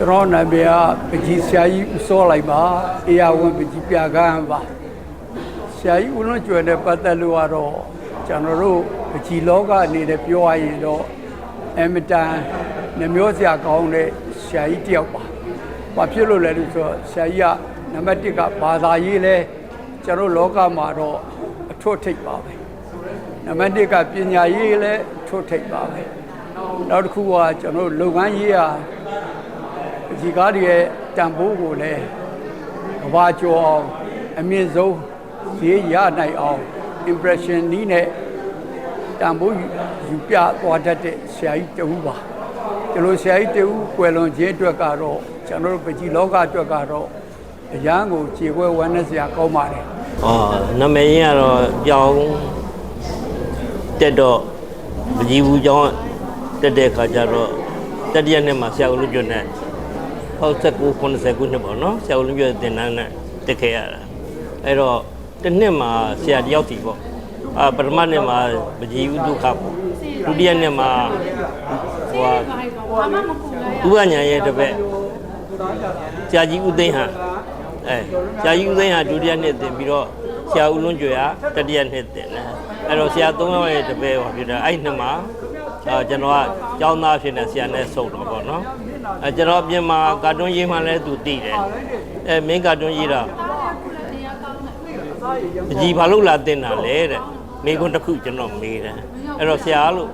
ကျွန်တော်နာမည်ကပကြီးဆရာကြီးဦးစောလိုက်ပါအေရဝန်ပကြီးပြကန်းပါဆရာကြီးဦးလွန်ကျွယ်နဲ့ပတ်သက်လို့ကတော့ကျွန်တော်တို့ပကြီးလောကအနေနဲ့ပြောရရင်တော့အမတန်နှမျိုးစရာကောင်းတဲ့ဆရာကြီးတစ်ယောက်ပါဘာဖြစ်လို့လဲလို့ဆိုတော့ဆရာကြီးကနံပါတ်1ကဘာသာရေးလဲကျွန်တော်လောကမှာတော့အထွတ်ထိပ်ပါပဲနံပါတ်2ကပညာရေးလည်းအထွတ်ထိပ်ပါပဲနောက်တစ်ခုကကျွန်တော်လုပ်ငန်းရေးရာ ဒီကားတွေရဲ့တန်ဖိုးကိုလည်းကဘာကျော်အောင်အမြင့်ဆုံးဈေးရနိုင်အောင် impression နီးနဲ့တန်ဖိုးယူပြသွားတတ်တဲ့ဆရာကြီးတဦးပါကျွန်တော်ဆရာကြီးတဦးကွယ်လွန်ခြင်းအတွက်ကတော့ကျွန်တော်တို့ပကြီးလောကအတွက်ကတော့အရန်ကိုခြေခွဲဝမ်းနဲ့ဆရာကောင်းပါတယ်အော်နာမည်ရင်းကတော့ကြောင်းတက်တော့မကြည့်ဘူးကြောင်းတက်တဲ့ခါကျတော့တတိယနှစ်မှာဆရာဦးလူကျွတ်နဲ့ 69 90ခုနှစ်ပေါ့နော်ဆရာဦးလူကျွတ်တင်တန်းနဲ့တက်ခဲ့ရတာအဲ့တော့တစ်နှစ်မှာဆရာတယောက်စီပေါ့အာပထမနှစ်မှာမကြည့်ဘူးဒုက္ခပေါ့ဒုတိယနှစ်မှာဟိုဟာဘာမှမပူလဲရဥပညာရဲ့တစ်ပက်ဆရာကြီးဦးသိန်းဟန်အဲဆရာကြီးဦးသိန်းဟန်ဒုတိယနှစ်တင်ပြီးတော့ဆရာဦးလွန်းကျွေကတတိယနှစ်တင်တယ်အဲ့တော့ဆရာသုံးယောက်ရဲ့တစ်ပက်ဟောဖြစ်တယ်အဲ့ဒီနှစ်မှာ အာကျွန်တော်ကကျောင်းသားဖြစ်နေဆရာနဲ့ဆုံတော့ပေါ့နော်အဲကျွန်တော်အပြင်မှာကာတွန်းရေးမှလည်းသူတည်တယ်အဲမင်းကာတွန်းရေးတာတရားကောင်းတယ်အကြီးဘာလို့လာတင်တာလဲတဲ့မိကွန်းတစ်ခုကျွန်တော်မေးတယ်အဲ့တော့ဆရာလို့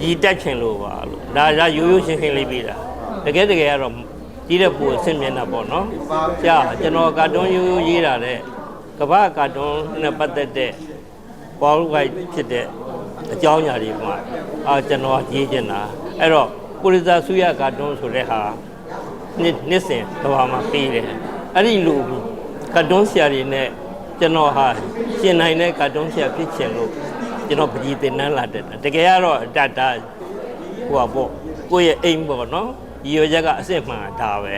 ကြီးတက်ချင်လို့ပါလို့ဒါဒါရိုးရိုးရှင်းရှင်းလေးပြီးတာတကယ်တကယ်ကတော့ကြီးတဲ့ပူအဆင့်မြင်တာပေါ့နော်ဆရာကျွန်တော်ကာတွန်းရိုးရိုးရေးတာတဲ့ကမ္ဘာကာတွန်းနဲ့ပတ်သက်တဲ့ပေါ်လူကိုက်ဖြစ်တဲ့ အကြောင်းအရာတွေမှာအာကျွန်တော်ရေးချင်တာအဲ့တော့ပူရိဇာဆူရကာတွန်းဆိုတဲ့ဟာနှစ်နှစ်စဉ်ကဘာမှာပေးတယ်အဲ့ဒီလိုကာတွန်းဆရာတွေနဲ့ကျွန်တော်ဟာရှင်နိုင်တဲ့ကာတွန်းဆရာဖြစ်ချင်လို့ကျွန်တော်ပကြီးတင်နန်းလာတယ်တကယ်ကတော့တတ်တာဟိုပါပေါ့ကိုယ့်ရဲ့အိမ်ပေါ့နော်ဒီရချက်ကအစ်စ်မှန်ဒါပဲ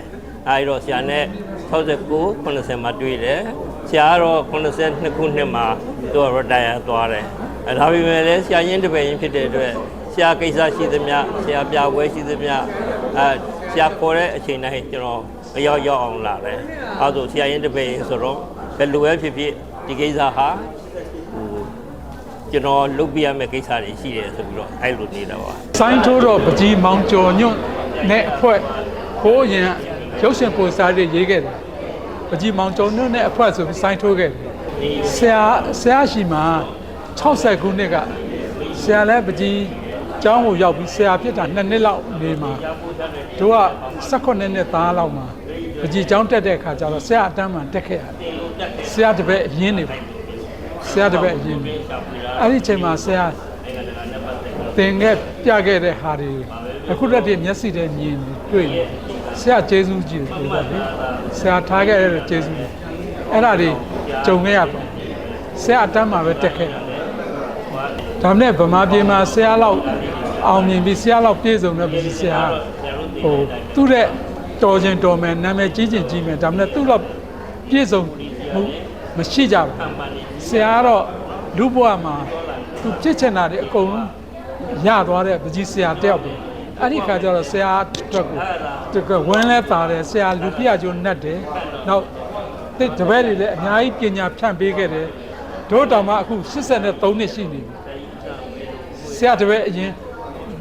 အဲဒီတော့ဆရာနဲ့69 90မှာတွေ့တယ် ဆရာကတော့92ခုနှစ်မှာသူက retire သွားတယ်အဲဒါပေမဲ့လည်းဆရာရင်းတစ်ပယ်ရင်းဖြစ်တဲ့အတွက်ဆရာကိစ္စရှိသမျှဆရာပြပွဲရှိသမျှအဲဆရာခေါ်တဲ့အချိန်တိုင်းကျွန်တော်မရောက်ရောက်အောင်လာတယ်အဲဒါဆိုဆရာရင်းတစ်ပယ်ရင်းဆိုတော့ဘယ်လိုပဲဖြစ်ဖြစ်ဒီကိစ္စဟာဟိုကျွန်တော်လုပ်ပြရမယ့်ကိစ္စတွေရှိတယ်ဆိုပြီးတော့အဲ့လိုနေတာပါဆိုင်းထိုးတော့ပကြီးမောင်ကျော်ညွန့်နဲ့အဖွဲ့ကိုးရင်ရုပ်ရှင်ပိုစတာတွေရေးခဲ့တယ် ပကြီးမောင်ကျော်ညွန့်နဲ့အဖွဲ့ဆိုပြီးဆိုင်းထိုးခဲ့တယ်ဆရာဆရာရှိမှာ60ခုနှစ်ကဆရာလည်းပကြီးကျောင်းကိုရောက်ပြီးဆရာဖြစ်တာ2နှစ်လောက်နေမှာတို့က18နှစ်သားလောက်မှာပကြီးကျောင်းတက်တဲ့အခါကျတော့ဆရာအတန်းမှတက်ခဲ့ရတယ်ဆရာတပည့်အရင်နေပါဆရာတပည့်အရင်နေအဲ့ဒီချိန်မှာဆရာသင်ခဲ့ပြခဲ့တဲ့ဟာတွေအခုတည်းကမျက်စိထဲမြင်တွေ့နေ ဆရာကျေးဇူးကြီးတယ်ပြောပါလေဆရာထားခဲ့တဲ့ကျေးဇူးတွေအဲ့ဒါတွေကြုံခဲ့ရပါဆရာအတန်းမှာပဲတက်ခဲ့တာဒါနဲ့ဗမာပြည်မှာဆရာလောက်အောင်မြင်ပြီးဆရာလောက်ပြည့်စုံတဲ့ပြည်ဆရာဟိုသူ့တဲ့တော်ခြင်းတော်မယ်နာမည်ကြီးခြင်းကြီးမယ်ဒါနဲ့သူ့လောက်ပြည့်စုံမှုမရှိကြဘူးဆရာကတော့လူဘဝမှာသူပြစ်ချင်တာတွေအကုန်လုံးရသွားတဲ့ပကြီးဆရာတယောက်ပဲ အဲ့ဒီခါကျတော့ဆရာအတွက်ကိုတကယ်ဝင်းလဲပါတယ်ဆရာလူပြကျိုးနှက်တယ်နောက်တိတ်တပည့်တွေလည်းအများကြီးပညာဖြန့်ပေးခဲ့တယ်တို့တောင်မှအခု83နှစ်ရှိနေပြီဆရာတပည့်အရင်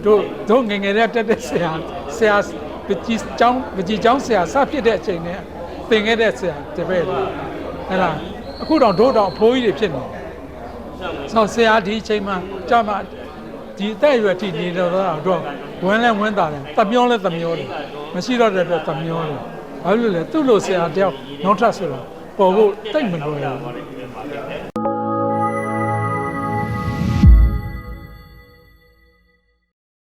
တို့တို့ငယ်ငယ်တဲ့တက်တဲ့ဆရာဆရာပကြီးကျောင်းပကြီးကျောင်းဆရာစဖြစ်တဲ့အချိန်နဲ့သင်ခဲ့တဲ့ဆရာတပည့်တွေအဲ့ဒါအခုတော့တို့တောင်အဖိုးကြီးတွေဖြစ်နေတယ်ဆောက်ဆရာဒီအချိန်မှာကြာမှ ဒီအသက်အရွယ်ထိနေတော့တော့ဝန်းလဲဝန်းတာတယ်တမျောလဲတမျောတယ်မရှိတော့တဲ့အတွက်တမျောတယ်ဘာလို့လဲသူ့လိုဆရာတယောက်နောက်ထပ်ဆိုတော့ပေါ်ဖို့တိတ်မလွယ်ဘူး